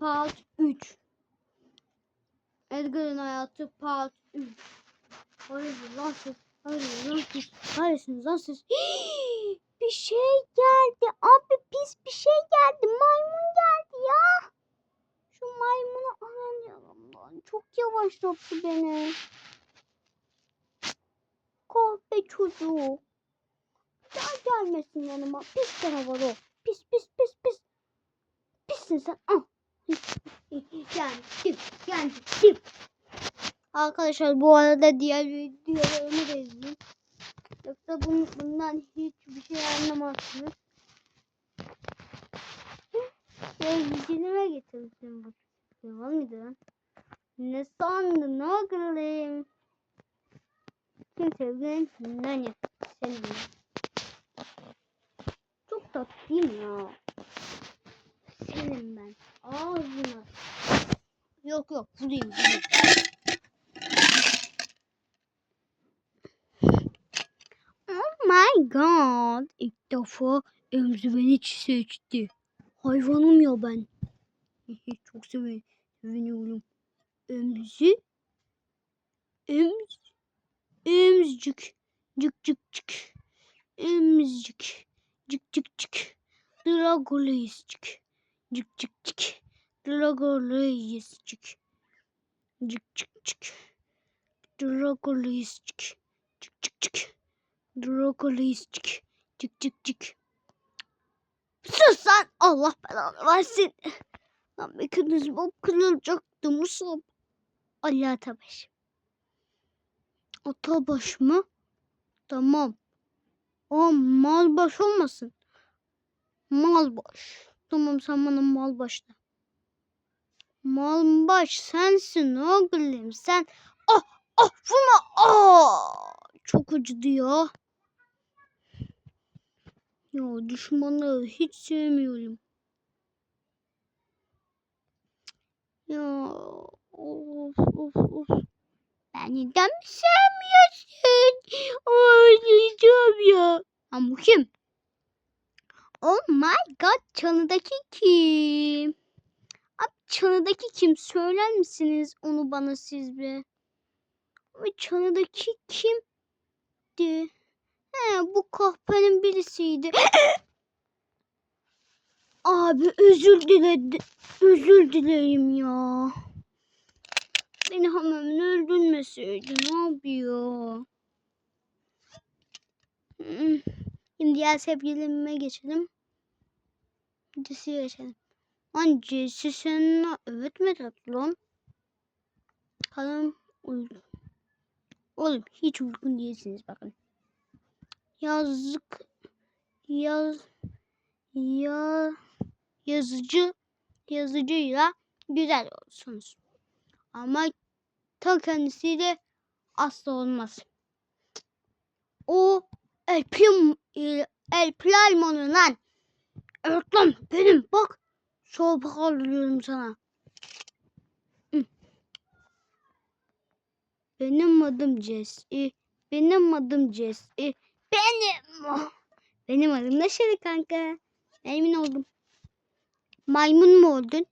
Part 3 Edgar'ın hayatı Part 3 Hayır lan siz. Hayır lan siz. Hayırsınız lan siz. Bir şey geldi. Abi pis bir şey geldi. Maymun geldi ya. Şu maymunu aranıyorum lan. Çok yavaşlattı beni. Kahpe çocuğu. Daha gelmesin yanıma. Pis canavar o. Pis pis pis pis. Pissin sen. Ah. Arkadaşlar bu arada diğer videolarımı da izleyin. Yoksa bun, bundan hiçbir şey anlamazsınız. Sevgilime getirdim bu. Devam mıydı? Ne sandın oğlum? Kim sevgilin? Nani? Senin. Çok tatlıyım ya. Ben. Ağzına. Yok yok vurayım vurayım. Oh my god. İlk defa Emzi beni seçti. Hayvanım ya ben. Çok. Seviniyorum. Emzi. Emz. Emzcik. Cık cık cık. Emzcik. Cık cık cık. Dragoleiscik. Cık cık cık. Dragoleiscik. Cık cık cık. Dragoleiscik. Cık cık cık. Dragoleiscik. Cık cık cık. Sus lan Allah belanı versin. Lan mekanizmam kırılacaktı Musab. Ali Atabaş. Atabaş mı? Tamam. O malbaş olmasın. Malbaş. Tamam sen bana malbaş de. Malbaş sensin oğlum sen. Ah ah vurma. Ah çok acıdı ya. Ya düşmanları hiç sevmiyorum. Ya of of of. Beni neden mi sevmiyorsun? Ağlayacağım ya. Ama kim? Oh my god çalıdaki kim? Abi çalıdaki kim? Söyler misiniz onu bana siz bir? Abi çalıdaki kimdi? He bu kahpenin birisiydi. Abi özür diledi. Özür dileyim ya. Beni hemen öldürmeseydi ne yapıyor? Hmm. Şimdi diğer sevgilime geçelim. Dizisiye geçelim. Lan Jesse seninle evet mi tatlım? Kalın uygun. Oğlum hiç uygun değilsiniz bakın. Yazık yaz ya yazıcı yazıcıyla güzel olsunuz. Ama ta kendisiyle asla olmaz. O El Prim El. Evet lan benim bak. Soğuk alıyorum sana. Benim adım Jesse. Benim adım Jesse. Benim. Benim adım da Şeri kanka. Emin oldum. Maymun mu oldun?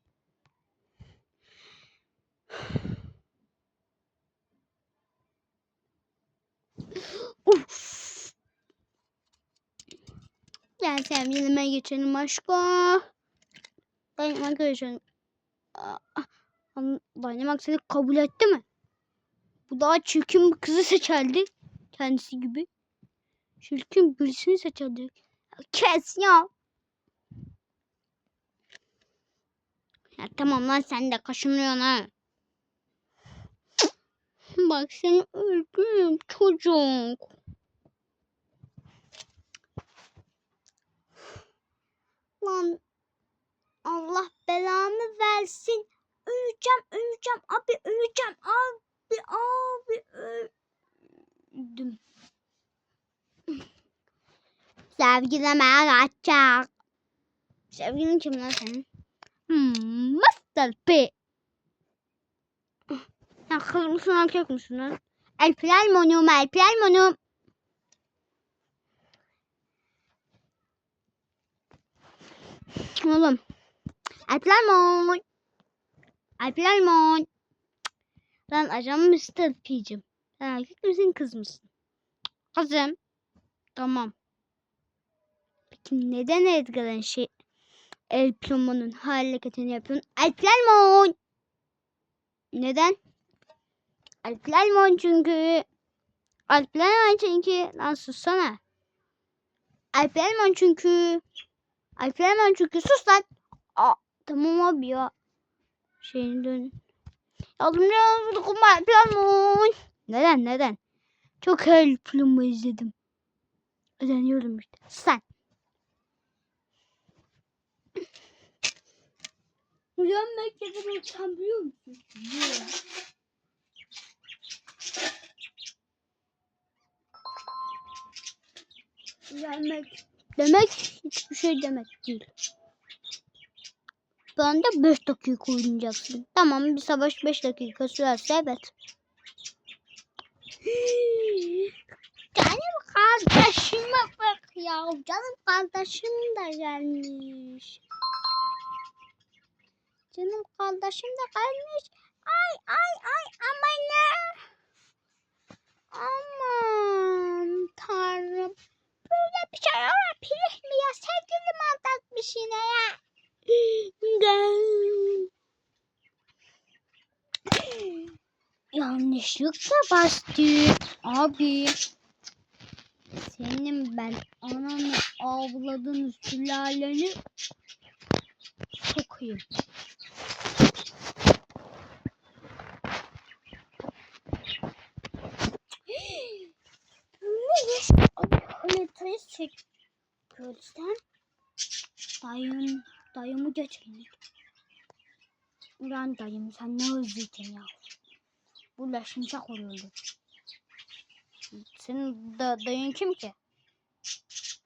Uf. Gel sevgilime geçelim aşko. Dayanamak geçelim. Dayanamak seni kabul etti mi? Bu daha çirkin bir kızı seçerdi. Kendisi gibi. Çirkin birisini seçerdi. Kes ya. Ya tamam lan sen de kaşınıyorsun ha. Bak seni öldürürüm çocuk. Lan Allah belamı versin. Öleceğim, öleceğim. Abi öleceğim. Abi, abi öldüm. Sevgilime kaçacak. Sevgilin kim lan senin? Hmm, Mr. P. Sen kız mısın erkek misin lan? El Prelmonum, El Prelmonum. Oğlum. El Prelmon. Alplemon. Lan ajan Mr. P'cim. Sen erkek misin kız mısın? Kızım. Tamam. Peki neden Edgar'ın şey El Plumo'nun hareketini yapıyorsun? Alplemon. Neden? Alplemon çünkü. Alplemon çünkü. Lan sussana. Alplemon çünkü. Alplemon çünkü. Sus lan. Aa, tamam abi ya. Şeyin dön. Yardımcı olun Alplemon. Neden neden? Çok El Plumo izledim. Ödeniyorum işte. Sen. Uyan mektebden uçan biliyor musun? Biliyorum. Gelmek demek hiçbir şey demek değil. Ben de 5 dakika oynayacaksın. Tamam bir savaş 5 dakika sürerse evet. Canım kardeşime bak ya. Canım kardeşim de gelmiş. Canım kardeşim de gelmiş. Ay ay ay aman ne? Aman tanrım. Böyle bir şey olabilir mi ya? Sevgilim aldatmış yine ya. Yanlışlıkla bastı. Abi. Senin ben ananı avladığın sülaleni sokayım. Ne iş? Metresi çek. Polisten. Dayım, dayımı geçelim. Ulan dayım sen ne özleyeceksin ya. Bu şimşek oluyordu. Senin da, dayın kim ki?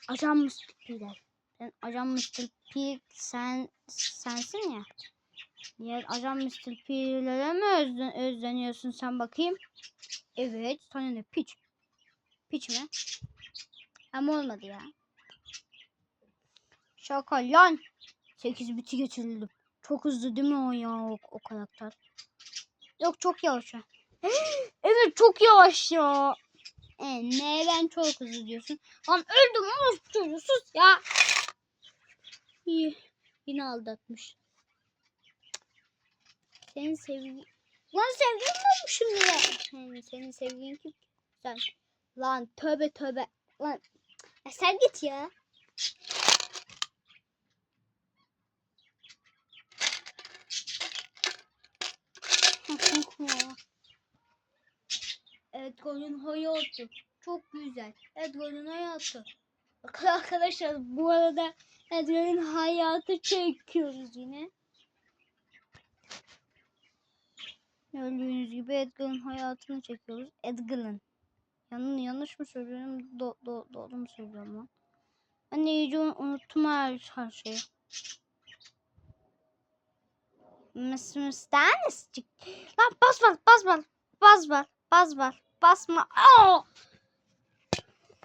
Ajan Mr. P'ler. Sen Ajan Mr. P sen sensin ya. Niye Ajan Mr. P'lere mi özlen, özleniyorsun sen bakayım? Evet. Sana ne piç? Piç mi? Ama olmadı ya. Şaka lan. 8 biti geçirildim. Çok hızlı değil mi o ya o, o karakter? Yok çok yavaş ya. evet çok yavaş ya. E, neden çok hızlı diyorsun? Lan öldüm ama çocuğu sus ya. İyi. Yine aldatmış. Senin sevgin... Lan sevgilin şimdi ya? Yani senin sevgilin kim? Sen. Lan tövbe tövbe. Lan. Sen git ya. Edgar'ın hayatı çok güzel. Edgar'ın hayatı. Bakın arkadaşlar bu arada Edgar'ın hayatı çekiyoruz yine. Gördüğünüz gibi Edgar'ın hayatını çekiyoruz. Edgar'ın. Yan, yanlış mı söylüyorum? Do, do, doğru mu söylüyorum lan? Ben de iyice unuttum her, her şeyi. Mıs mıstanescik. Lan bas bas bas bas. Bas bas bas bas. Basma. Aa!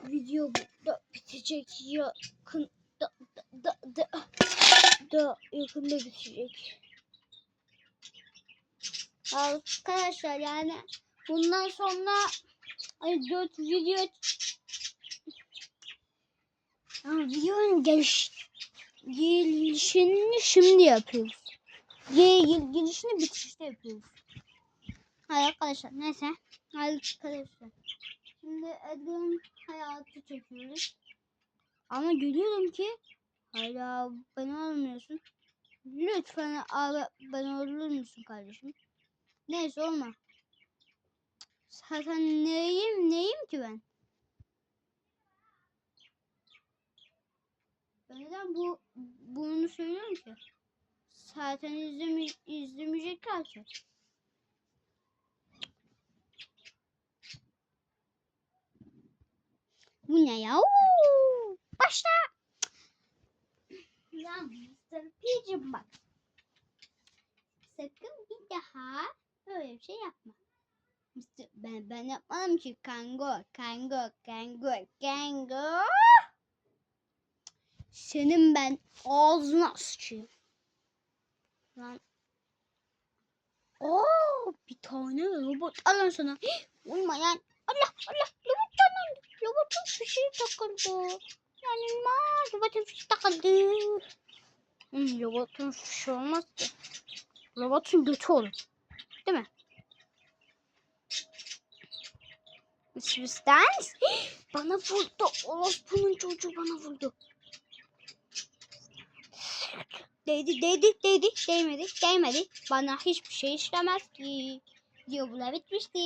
Video da bitecek yakın da da da da, da yakında bitecek. Arkadaşlar yani bundan sonra ay 4 video ya, videonun geliş gelişini şimdi yapıyoruz. Gel gelişini bitişte yapıyoruz. Hayır arkadaşlar neyse. Hayır arkadaşlar. Şimdi Edgar'ın hayatı çekiyoruz. Ama görüyorum ki hala beni almıyorsun. Lütfen abi beni olur musun kardeşim? Neyse olma. Zaten neyim neyim ki ben? Ben neden bu bunu söylüyorum ki? Zaten izleme, izlemeyecekler ki. Bu ne ya? Oo! Başla. Ya Mr. P'cim bak. Sakın bir daha böyle bir şey yapma. Ben, ben yapmadım ki. Kango, kango, kango, kango. Senin ben ağzına sıçayım. Lan. Aa, bir tane robot alın sana. Uymayan. Allah Allah robot canlandı. Robotun fişi takıldı. Yani ma robotun fişi takıldı. Hmm, robotun fişi olmaz ki. Robotun götü olur. Değil mi? Süsten. Bana vurdu. Orospunun çocuğu bana vurdu. Değdi, değdi, değdi, değmedi, değmedi. Bana hiçbir şey işlemez ki. Diyor bu da bitmişti.